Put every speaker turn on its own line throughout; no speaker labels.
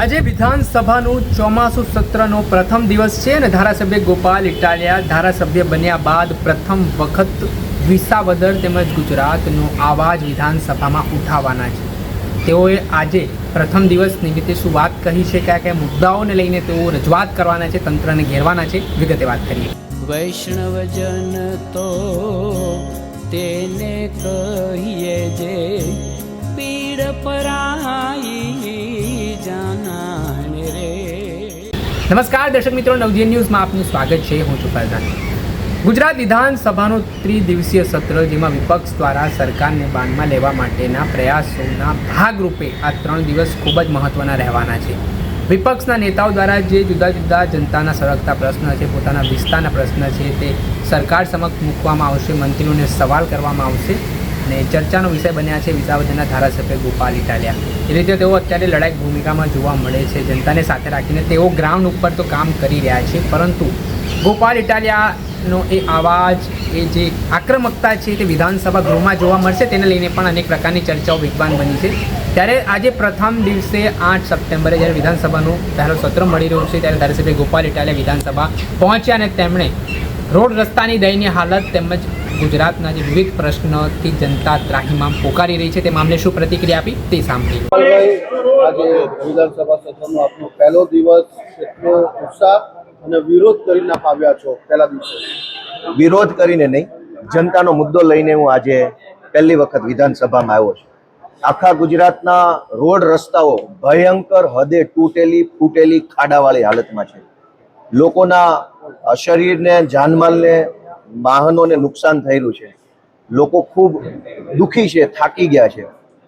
આજે વિધાનસભાનું ચોમાસું સત્રનો પ્રથમ દિવસ છે અને ધારાસભ્ય ગોપાલ ઇટાલિયા ધારાસભ્ય બન્યા બાદ પ્રથમ વખત વિસાવદર તેમજ ગુજરાતનો આવાજ વિધાનસભામાં ઉઠાવવાના છે. તેઓએ આજે પ્રથમ દિવસ નિમિત્તે શું વાત કહી છે, કયા કયા મુદ્દાઓને લઈને તેઓ રજૂઆત કરવાના છે, તંત્રને ઘેરવાના છે, વિગતે વાત કરીએ.
વૈષ્ણવજન તો તેને કહીએ જે
નમસ્કાર, દર્શક મિત્રો, નવજીવન ન્યૂઝમાં આપનું સ્વાગત છે. હું છું ફરજાન ગુજરાત વિધાનસભાનું ત્રિદિવસીય સત્ર, જેમાં વિપક્ષ દ્વારા સરકારને બાનમાં લેવા માટેના પ્રયાસોના ભાગરૂપે આ ત્રણ દિવસ ખૂબ જ મહત્ત્વના રહેવાના છે. વિપક્ષના નેતાઓ દ્વારા જે જુદા જુદા જનતાના સળગતા પ્રશ્ન છે, પોતાના વિસ્તારના પ્રશ્ન છે, તે સરકાર સમક્ષ મૂકવામાં આવશે, મંત્રીઓને સવાલ કરવામાં આવશે. અને ચર્ચાનો વિષય બન્યા છે વિસાવદરના ધારાસભ્ય ગોપાલ ઇટાલિયા. એ રીતે તેઓ અત્યારે લડાઈ ભૂમિકામાં જોવા મળે છે, જનતાને સાથે રાખીને તેઓ ગ્રાઉન્ડ ઉપર તો કામ કરી રહ્યા છે, પરંતુ ગોપાલ ઇટાલિયાનો એ અવાજ, એ જે આક્રમકતા છે તે વિધાનસભા ગૃહમાં જોવા મળશે, તેને લઈને પણ અનેક પ્રકારની ચર્ચાઓ વેગવાન બની છે. ત્યારે આજે પ્રથમ દિવસે આઠ સપ્ટેમ્બરે જ્યારે વિધાનસભાનું પહેલું સત્ર મળી રહ્યું છે, ત્યારે ધારાસભ્ય ગોપાલ ઇટાલિયા વિધાનસભા પહોંચ્યા અને તેમણે રોડ રસ્તાની દયનીય હાલત તેમજ ગુજરાતના જે વિવિધ પ્રશ્નોથી જનતા ત્રાહીમામ પોકારી રહી છે તે મામલે શું પ્રતિક્રિયા આપી તે સાંભળી
આજે વિધાનસભા સત્રનો આપનો પહેલો દિવસ એટલો ઉત્સાહ અને વિરોધ કરીને આવ્યા છો પહેલા દિવસે.
વિરોધ કરીને નહીં જનતાનો મુદ્દો લઈને હું આજે પહેલી વખત વિધાનસભામાં આવ્યો છું. આખા ગુજરાતના રોડ રસ્તાઓ ભયંકર હદે તૂટેલી ફૂટેલી ખાડાવાળી હાલતમાં છે. લોકોના શરીરને જાનમાલને વાહનોને નુકસાન થયેલું છે. લોકો ખૂબ દુઃખી છે, થાકી ગયા છે.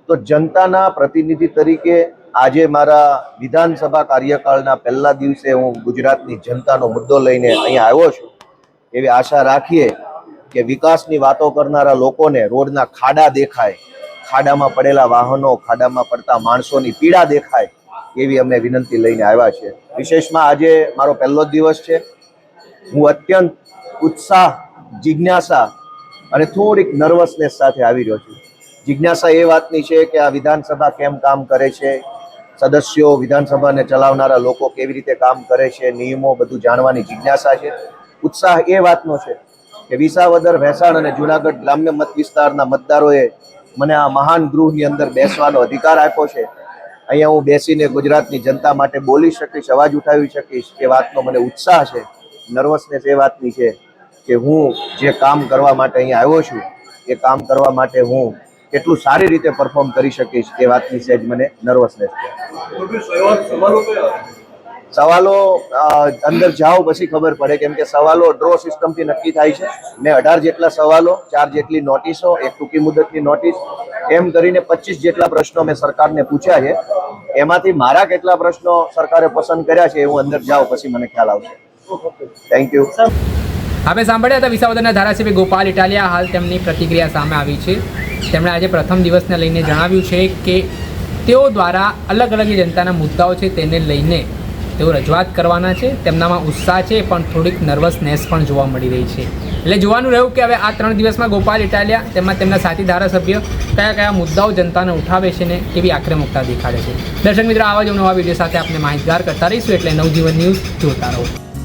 તો જનતાના પ્રતિનિધિ તરીકે આજે મારા વિધાનસભા કાર્યકાળના પહેલા દિવસે હું ગુજરાતની જનતાનો મુદ્દો લઈને અહીંયા આવ્યો છું. એવી આશા રાખીએ કે વિકાસની વાતો કરનારા લોકોને રોડના ખાડા દેખાય, ખાડામાં પડેલા વાહનો, ખાડામાં પડતા માણસોની પીડા દેખાય એવી અમે વિનંતી લઈને આવ્યા છે. વિશેષમાં આજે મારો પહેલો દિવસ છે. હું અત્યંત ઉત્સાહ જિજ્ઞાસા અને થોડીક નર્વસનેસ સાથે આવી રહ્યો છું. જિજ્ઞાસા એ વાતની છે કે આ વિધાનસભા કેમ કામ કરે છે? સદસ્યો વિધાનસભાને ચલાવનારા લોકો કેવી રીતે કામ કરે છે? નિયમો બધું જાણવાની જિજ્ઞાસા છે. ઉત્સાહ એ વાતનો છે કે વિસાવદર, ભેસાણ અને જુનાગઢ ગ્રામ્ય મત વિસ્તારના મતદારોએ મને આ મહાન ગૃહની અંદર બેસવાનો અધિકાર આપ્યો છે. અહીંયા હું બેસીને ગુજરાતની જનતા માટે બોલી શકીશ, અવાજ ઉઠાવી શકીશ એ વાતનો મને ઉત્સાહ છે. નર્વસનેસ એ વાતની છે. કે હું જે કામ કરવા માટે અહીંયા આવ્યો છું, એ કામ કરવા માટે હું કેટલું સારી રીતે પરફોર્મ કરી શકીશ એ વાતની સહેજ મને નર્વસનેસ છે. સવાલો અંદર જાઓ પછી ખબર પડે, કેમ કે સવાલો ડ્રો સિસ્ટમથી નક્કી થાય છે. મેં અઢાર જેટલા સવાલો, ચાર જેટલી નોટિસો એક ટૂંકી મુદતની નોટિસ એમ કરીને પચીસ જેટલા પ્રશ્નો મેં સરકારને પૂછ્યા છે. એમાંથી મારા કેટલા પ્રશ્નો સરકારે પસંદ કર્યા છે એ હું અંદર જાઉં પછી મને ખ્યાલ આવશે. થેન્ક યુ
આપણે સાંભળ્યા હતા વિસાવદરના ધારાસભ્ય ગોપાલ ઇટાલિયા હાલ તેમની પ્રતિક્રિયા સામે આવી છે. તેમણે આજે પ્રથમ દિવસને લઈને જણાવ્યું છે કે તેઓ દ્વારા અલગ અલગ જનતાના મુદ્દાઓ છે તેને લઈને તેઓ રજૂઆત કરવાના છે. તેમનામાં ઉત્સાહ છે પણ થોડીક નર્વસનેસ પણ જોવા મળી રહી છે. એટલે જોવાનું રહ્યું કે હવે આ ત્રણ દિવસમાં ગોપાલ ઇટાલિયા તેમાં તેમના સાથી ધારાસભ્ય કયા કયા મુદ્દાઓ જનતાને ઉઠાવે છે ને કેવી આક્રમકતા દેખાડે છે. દર્શક મિત્રો, આવા જ નવા વીડિયો સાથે આપણે માહિતગાર કરતા રહીશું. એટલે નવજીવન ન્યૂઝ જોતા રહો.